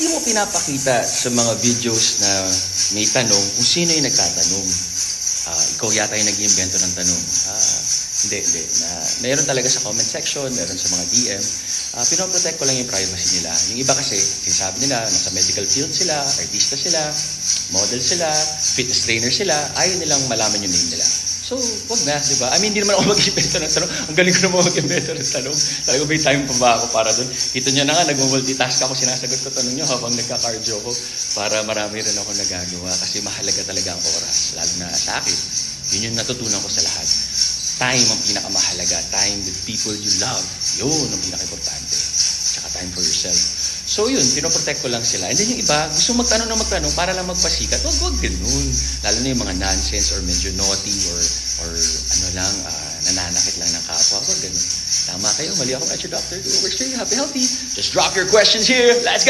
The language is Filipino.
hindi mo pinapakita sa mga videos na may tanong kung sino yung nagtatanong. Ah, ikaw yata yung nag-iimbento ng tanong. Ah, hindi, hindi. Na, meron talaga sa comment section, meron sa mga DM. Ah, pinoprotect ko lang yung privacy nila. Yung iba kasi, sinasabi nila, nasa medical field sila, artista sila, model sila, fitness trainer sila, ayaw nilang malaman yung name nila. So, wag na, di ba? I mean, hindi naman ako mag-imbento ng tanong. Ang galing ko naman mag-imbento ng tanong. Talaga may time pa ba ako para doon? Kita nyo na nga, nag-multitask ako, sinasagot ko tanong nyo habang nagka-cardio ko para marami rin ako nagagawa kasi mahalaga talaga ang oras, lalo na sa akin. Yun yung natutunan ko sa lahat. Time ang pinakamahalaga. Time with people you love. Yun ang pinaka-importante. Tsaka time for yourself. So yun, pinoprotect ko lang sila. And then yung iba, gusto magtanong na magtanong para lang magpasikat. Huwag, huwag ganun. Lalo na yung mga nonsense or medyo naughty or or ano lang, ah, nananakit lang ng kapwa. Huwag ganun. Tama kayo, mali ako your doctor. Do over stay, happy, healthy. Just drop your questions here. Let's go!